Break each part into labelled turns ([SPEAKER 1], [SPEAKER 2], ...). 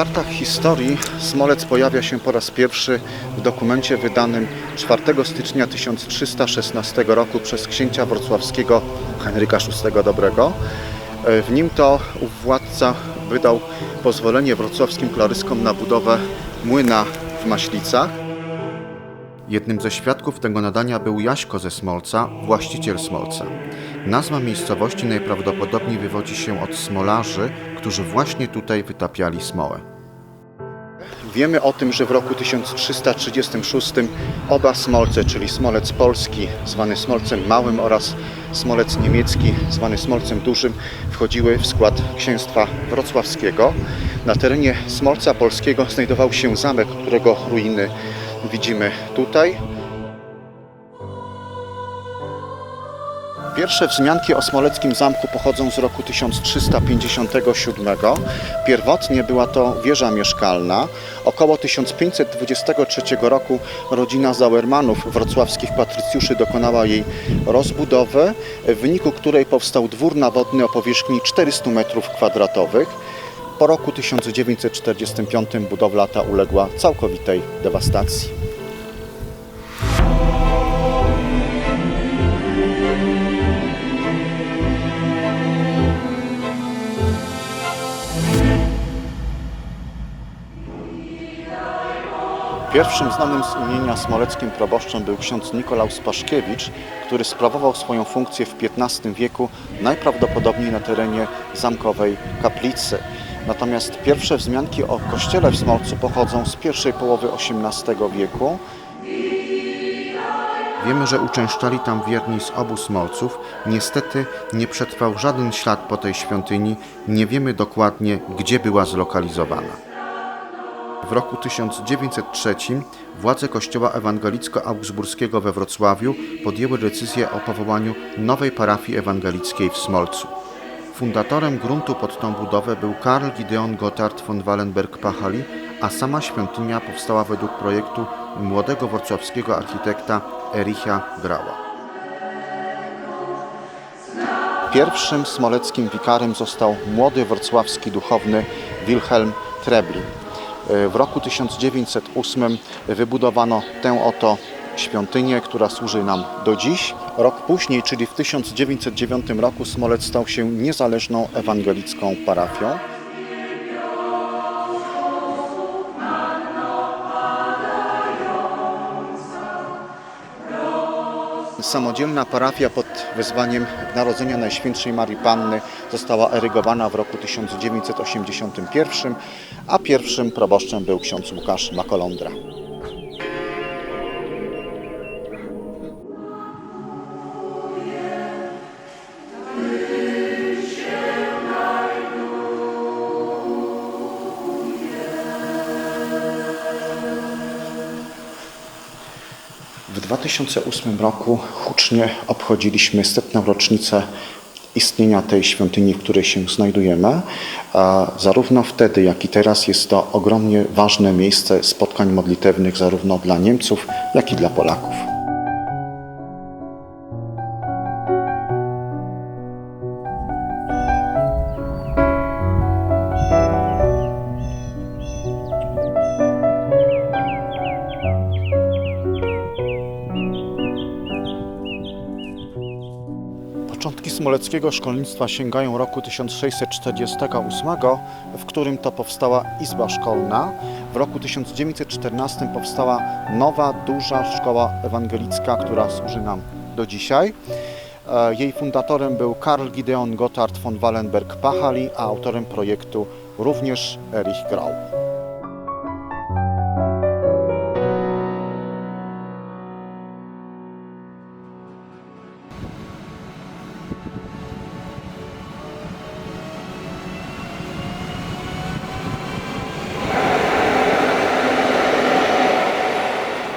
[SPEAKER 1] Kartach historii Smolec pojawia się po raz pierwszy w dokumencie wydanym 4 stycznia 1316 roku przez księcia wrocławskiego Henryka VI Dobrego. E, W nim to władca wydał pozwolenie wrocławskim klaryskom na budowę młyna w Maślicach. Jednym ze świadków tego nadania był Jaśko ze Smolca, właściciel Smolca. Nazwa miejscowości najprawdopodobniej wywodzi się od smolarzy, którzy właśnie tutaj wytapiali smołę. Wiemy o tym, że w roku 1336 oba smolce, czyli Smolec Polski, zwany Smolcem Małym oraz Smolec Niemiecki, zwany Smolcem Dużym, wchodziły w skład księstwa wrocławskiego. Na terenie Smolca Polskiego znajdował się zamek, którego ruiny widzimy tutaj. Pierwsze wzmianki o smoleckim zamku pochodzą z roku 1357. Pierwotnie była to wieża mieszkalna. Około 1523 roku rodzina Zauermanów, wrocławskich patrycjuszy, dokonała jej rozbudowy, w wyniku której powstał dwór nawodny o powierzchni 400 m2. Po roku 1945 budowla ta uległa całkowitej dewastacji. Pierwszym znanym z imienia smoleckim proboszczem był ksiądz Nikolaus Paszkiewicz, który sprawował swoją funkcję w XV wieku najprawdopodobniej na terenie zamkowej kaplicy. Natomiast pierwsze wzmianki o kościele w Smolcu pochodzą z pierwszej połowy XVIII wieku. Wiemy, że uczęszczali tam wierni z obu Smolców. Niestety nie przetrwał żaden ślad po tej świątyni. Nie wiemy dokładnie, gdzie była zlokalizowana. W roku 1903 władze Kościoła Ewangelicko-Augsburskiego we Wrocławiu podjęły decyzję o powołaniu nowej parafii ewangelickiej w Smolcu. Fundatorem gruntu pod tą budowę był Karl Gideon Gotthard von Wallenberg-Pachali, a sama świątynia powstała według projektu młodego wrocławskiego architekta Ericha Grała. Pierwszym smoleckim wikarym został młody wrocławski duchowny Wilhelm Treblin. W roku 1908 wybudowano tę oto świątynię, która służy nam do dziś. Rok później, czyli w 1909 roku, Smolec stał się niezależną ewangelicką parafią. Samodzielna parafia pod wezwaniem Narodzenia Najświętszej Marii Panny została erygowana w roku 1981, a pierwszym proboszczem był ksiądz Łukasz Makolądra. W 2008 roku hucznie obchodziliśmy setną rocznicę istnienia tej świątyni, w której się znajdujemy. Zarówno wtedy, jak i teraz jest to ogromnie ważne miejsce spotkań modlitewnych zarówno dla Niemców, jak i dla Polaków. Smoleckiego szkolnictwa sięgają roku 1648, w którym to powstała Izba Szkolna. W roku 1914 powstała nowa, duża szkoła ewangelicka, która służy nam do dzisiaj. E, Jej fundatorem był Karl Gideon Gotthard von Wallenberg-Pachali, a autorem projektu również Erich Grau.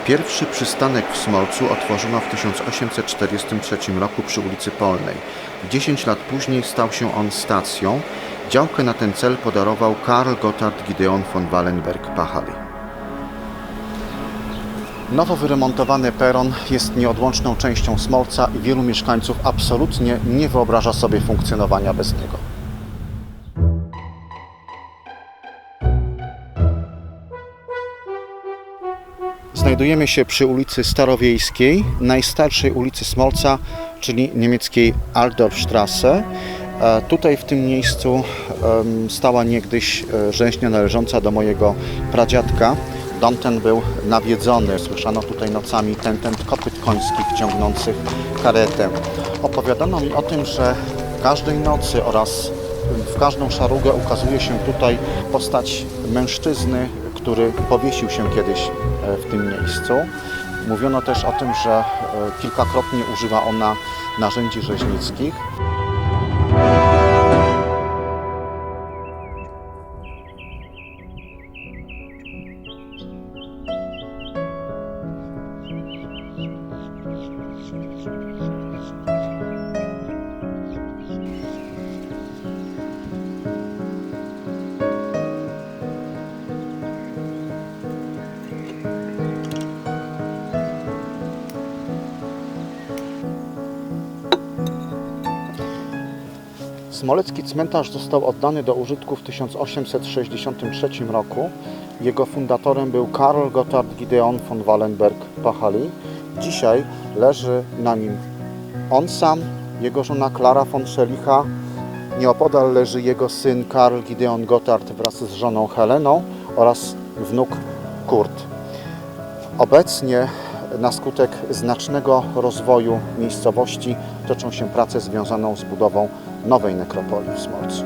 [SPEAKER 1] Pierwszy przystanek w Smolcu otworzono w 1843 roku przy ulicy Polnej. 10 lat później stał się on stacją. Działkę na ten cel podarował Karl Gotthard Gideon von Wallenberg-Pachali. Nowo wyremontowany peron jest nieodłączną częścią Smolca i wielu mieszkańców absolutnie nie wyobraża sobie funkcjonowania bez niego. Znajdujemy się przy ulicy Starowiejskiej, najstarszej ulicy Smolca, czyli niemieckiej Altdorfstrasse. E, Tutaj w tym miejscu stała niegdyś e, rzeźnia należąca do mojego pradziadka. Dom ten był nawiedzony, słyszano tutaj nocami ten, ten kopyt końskich ciągnących karetę. Opowiadano mi o tym, że każdej nocy oraz w każdą szarugę ukazuje się tutaj postać mężczyzny, który powiesił się kiedyś w tym miejscu. Mówiono też o tym, że e, kilkakrotnie używa ona narzędzi rzeźnickich. Smolecki cmentarz został oddany do użytku w 1863 roku. Jego fundatorem był Karl Gotthard Gideon von Wallenberg-Pachali. Dzisiaj leży na nim on sam, jego żona Klara von Schelicha. Nieopodal leży jego syn Karl Gideon Gotthard wraz z żoną Heleną oraz wnuk Kurt. Obecnie na skutek znacznego rozwoju miejscowości toczą się prace związane z budową nowej nekropolii w Smolcu.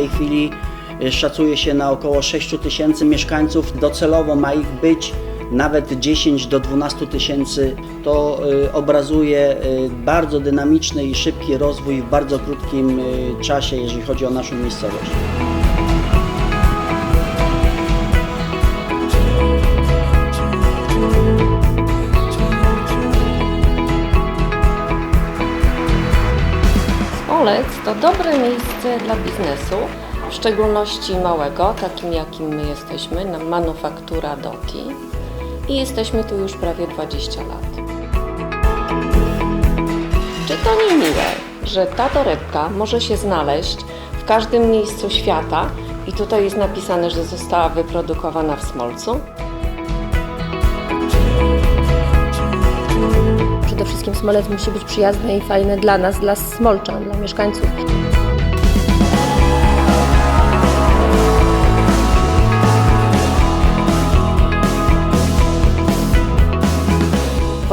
[SPEAKER 2] Tej chwili y, szacuje się na około 6 tysięcy mieszkańców. Docelowo ma ich być nawet 10 do 12 tysięcy. To y, obrazuje y, bardzo dynamiczny i szybki rozwój w bardzo krótkim czasie, jeżeli chodzi o naszą miejscowość.
[SPEAKER 3] Smolec to dobre miejsce dla biznesu, w szczególności małego, takim jakim my jesteśmy, na manufaktura Doki. I jesteśmy tu już prawie 20 lat. Czy to nie miłe, że ta torebka może się znaleźć w każdym miejscu świata i tutaj jest napisane, że została wyprodukowana w Smolcu?
[SPEAKER 4] Przede wszystkim Smolec musi być przyjazny i fajny dla nas, dla Smolczan, dla mieszkańców.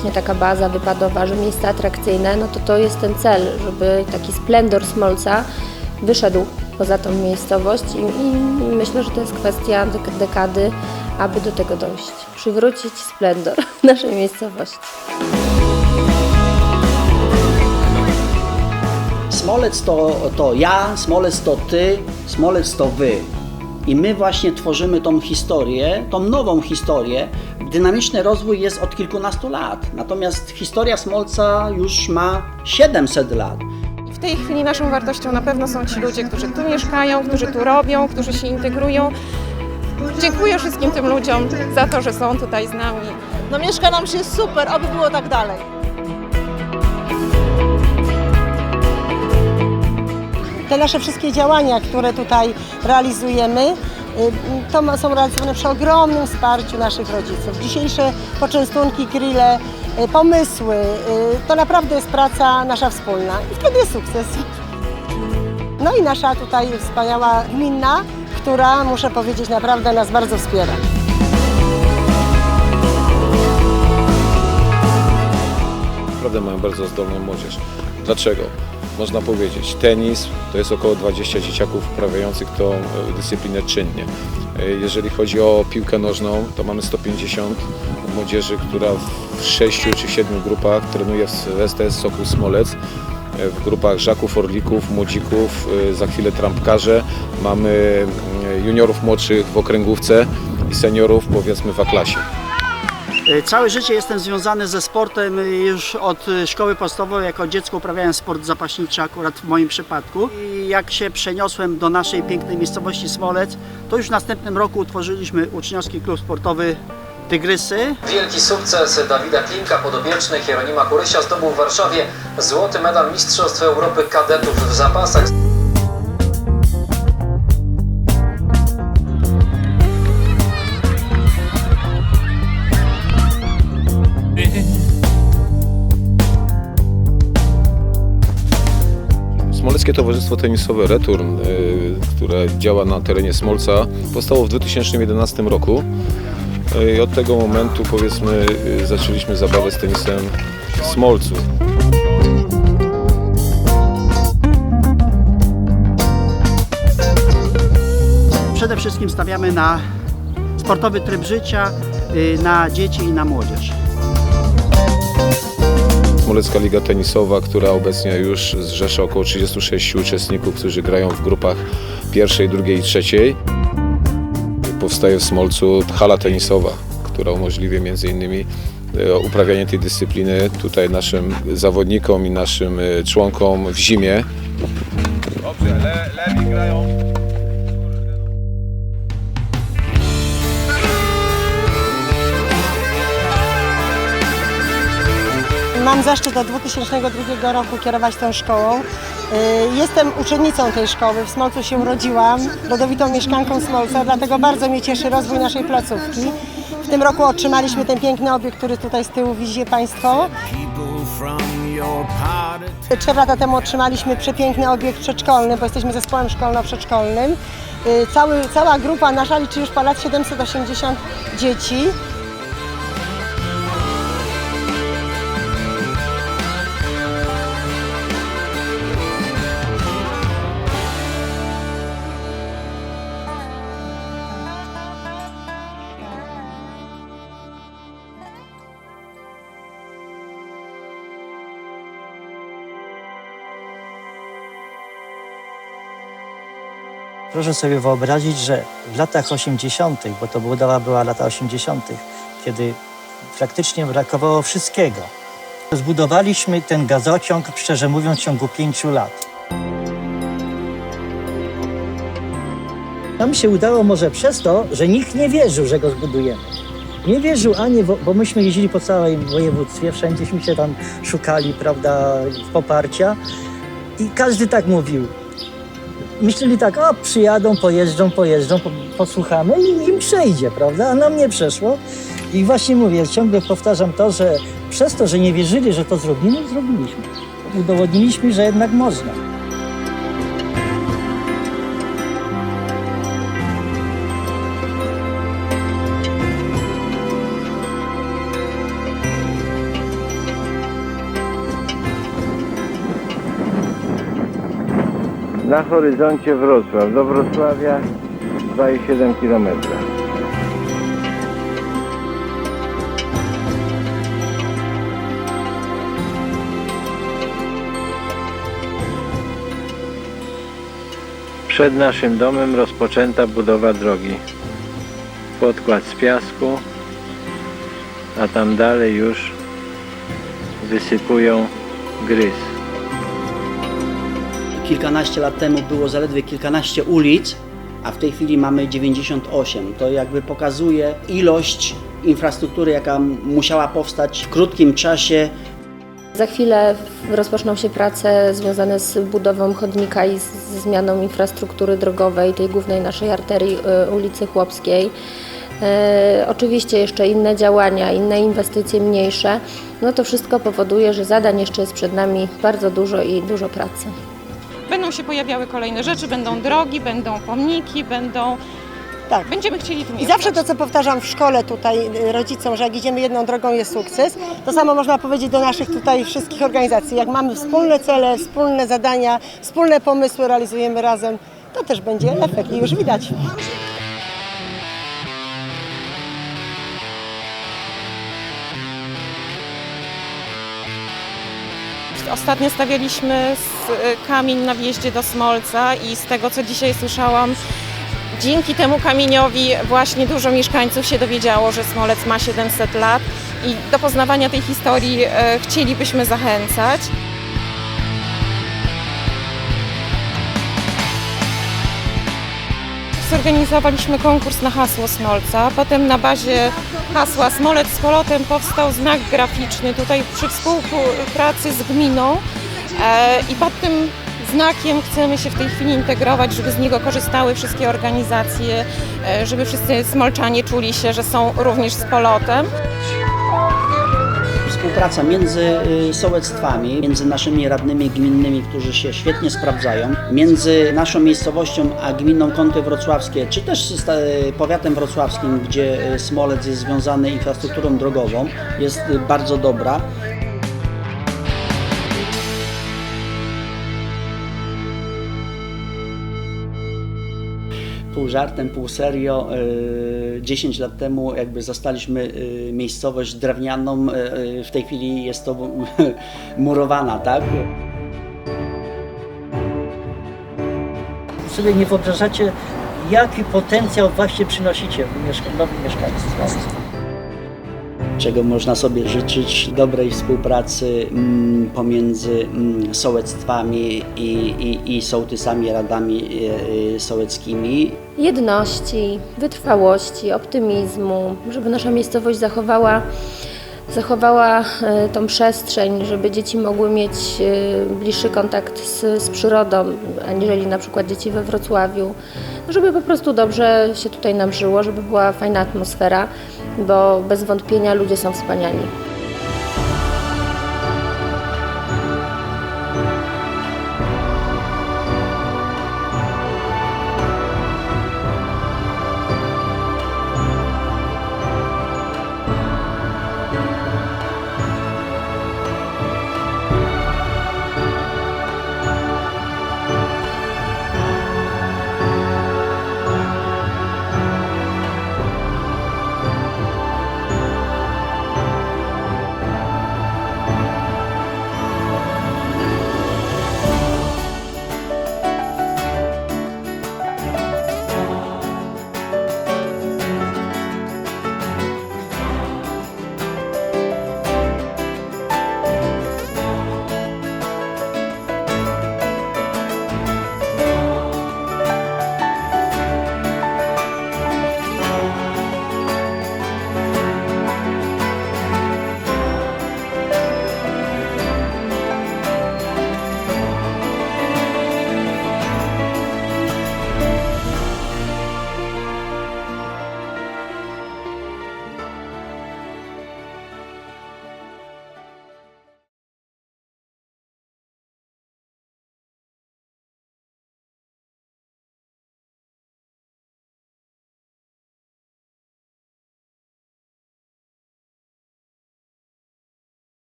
[SPEAKER 4] Właśnie taka baza wypadowa, że miejsca atrakcyjne, no to to jest ten cel, żeby taki splendor Smolca wyszedł poza tą miejscowość i, i myślę, że to jest kwestia dek- dekady, aby do tego dojść. Przywrócić splendor naszej miejscowości.
[SPEAKER 2] Smolec to, to ja, Smolec to ty, Smolec to wy. I my właśnie tworzymy tą historię, tą nową historię. Dynamiczny rozwój jest od kilkunastu lat, natomiast historia Smolca już ma 700 lat.
[SPEAKER 5] W tej chwili naszą wartością na pewno są ci ludzie, którzy tu mieszkają, którzy tu robią, którzy się integrują. Dziękuję wszystkim tym ludziom za to, że są tutaj z nami.
[SPEAKER 6] No mieszka nam się super, oby było tak dalej.
[SPEAKER 7] te nasze wszystkie działania, które tutaj realizujemy, y, to są realizowane przy ogromnym wsparciu naszych rodziców. Dzisiejsze poczęstunki, grille, y, pomysły, y, to naprawdę jest praca nasza wspólna i wtedy jest sukces. No i nasza tutaj wspaniała gminna, która muszę powiedzieć naprawdę nas bardzo wspiera.
[SPEAKER 8] Naprawdę mamy bardzo zdolną młodzież. Dlaczego? Można powiedzieć, tenis to jest około 20 dzieciaków uprawiających tą e, dyscyplinę czynnie. E, Jeżeli chodzi o piłkę nożną, to mamy 150 młodzieży, która w 6 czy 7 grupach trenuje w STS Sokół Smolec e, w grupach żaków, orlików, młodzików, za chwilę trampkarze. Mamy mm, juniorów młodszych w okręgówce i seniorów powiedzmy w A-klasie.
[SPEAKER 2] Y, Całe życie jestem związany ze sportem już od y, szkoły podstawowej. Jako dziecko uprawiałem sport zapaśniczy akurat w moim przypadku. I jak się przeniosłem do naszej pięknej miejscowości Smolec, to już w następnym roku utworzyliśmy uczniowski klub sportowy Tygrysy.
[SPEAKER 9] Wielki sukces Dawida Klimka, podopiecznych Jeronima Kurysia zdobył w Warszawie złoty medal Mistrzostw Europy Kadetów w zapasach.
[SPEAKER 8] Smoleckie Towarzystwo Tenisowe Return, y, które działa na terenie Smolca, powstało w 2011 roku. Y, I od tego momentu, powiedzmy, y, zaczęliśmy zabawę z tenisem w Smolcu.
[SPEAKER 2] Przede wszystkim stawiamy na sportowy tryb życia, na dzieci i na młodzież.
[SPEAKER 8] Smolecka Liga Tenisowa, która obecnie już zrzesza około 36 uczestników, którzy grają w grupach pierwszej, drugiej i trzeciej. Powstaje w Smolcu hala tenisowa, która umożliwia m.in. e, uprawianie tej dyscypliny tutaj naszym zawodnikom i naszym e, członkom w zimie.
[SPEAKER 7] Mam zaszczyt od 2002 roku kierować tą szkołą. Y, Jestem uczennicą tej szkoły, w Smolcu się urodziłam, rodowitą mieszkanką Smolca, dlatego bardzo mnie cieszy rozwój naszej placówki. W tym roku otrzymaliśmy ten piękny obiekt, który tutaj z tyłu widzicie Państwo. Trzy lata temu otrzymaliśmy przepiękny obiekt przedszkolny, bo jesteśmy zespołem szkolno-przedszkolnym. Y, Cały, cała grupa nasza liczy już ponad 780 dzieci.
[SPEAKER 10] Proszę sobie wyobrazić, że w latach 80., bo to budowa była lata 80., kiedy praktycznie brakowało wszystkiego, zbudowaliśmy ten gazociąg, szczerze mówiąc, w ciągu pięciu lat. Nam się udało może przez to, że nikt nie wierzył, że go zbudujemy. Nie wierzył ani, bo myśmy jeździli po całym województwie, wszędzieśmy się tam szukali, prawda, poparcia i każdy tak mówił, myśleli tak, o przyjadą, pojeżdżą, pojeżdżą, po, posłuchamy i im przejdzie, prawda? A nam nie przeszło. I właśnie mówię, ciągle powtarzam to, że przez to, że nie wierzyli, że to zrobimy, zrobiliśmy. Udowodniliśmy, że jednak można.
[SPEAKER 11] Na horyzoncie Wrocław. Do Wrocławia 2,7 km. Przed naszym domem rozpoczęta budowa drogi. Podkład z piasku, a tam dalej już wysypują gryz.
[SPEAKER 2] Kilkanaście lat temu było zaledwie kilkanaście ulic, a w tej chwili mamy 98. To jakby pokazuje ilość infrastruktury, jaka musiała powstać w krótkim czasie.
[SPEAKER 4] Za chwilę rozpoczną się prace związane z budową chodnika i z zmianą infrastruktury drogowej tej głównej naszej arterii y, ulicy Chłopskiej. E, oczywiście jeszcze inne działania, inne inwestycje mniejsze. No to wszystko powoduje, że zadań jeszcze jest przed nami bardzo dużo i dużo pracy.
[SPEAKER 5] Będą się pojawiały kolejne rzeczy, będą drogi, będą pomniki, będą
[SPEAKER 7] Tak.
[SPEAKER 5] Będziemy chcieli tu
[SPEAKER 7] I
[SPEAKER 5] mieszkać.
[SPEAKER 7] zawsze to, co powtarzam w szkole tutaj y, rodzicom, że jak idziemy jedną drogą jest sukces, to samo można powiedzieć do naszych tutaj wszystkich organizacji. Jak mamy wspólne cele, wspólne zadania, wspólne pomysły realizujemy razem, to też będzie efekt i już widać.
[SPEAKER 5] Ostatnio stawialiśmy s- kamień na wjeździe do Smolca i z tego, co dzisiaj słyszałam, dzięki temu kamieniowi właśnie dużo mieszkańców się dowiedziało, że Smolec ma 700 lat i do poznawania tej historii e, chcielibyśmy zachęcać. Zorganizowaliśmy konkurs na hasło Smolca. Potem na bazie hasła Smolec z Polotem powstał znak graficzny tutaj przy współpracy z gminą. E, I pod tym znakiem chcemy się w tej chwili integrować, żeby z niego korzystały wszystkie organizacje, e, żeby wszyscy smolczanie czuli się, że są również z Polotem.
[SPEAKER 2] Współpraca między y, sołectwami, między naszymi radnymi gminnymi, którzy się świetnie sprawdzają, między naszą miejscowością a gminą Kąty Wrocławskie, czy też sta- powiatem wrocławskim, gdzie y, Smolec jest związany infrastrukturą drogową, jest y, bardzo dobra. Pół żartem, pół serio. y, 10 lat temu jakby zastaliśmy y, miejscowość drewnianą, y, w tej chwili jest to murowana, tak?
[SPEAKER 10] Sobie nie wyobrażacie, jaki potencjał właśnie przynosicie mieszka- nowym mieszkańcom.
[SPEAKER 2] Czego można sobie życzyć dobrej współpracy mm, pomiędzy mm, sołectwami i, i, i sołtysami, radami y, y, sołeckimi.
[SPEAKER 4] jedności, wytrwałości, optymizmu, żeby nasza miejscowość zachowała, zachowała e, tą przestrzeń, żeby dzieci mogły mieć e, bliższy kontakt z, z przyrodą, aniżeli na przykład dzieci we Wrocławiu, żeby po prostu dobrze się tutaj nam żyło, żeby była fajna atmosfera, bo bez wątpienia ludzie są wspaniali.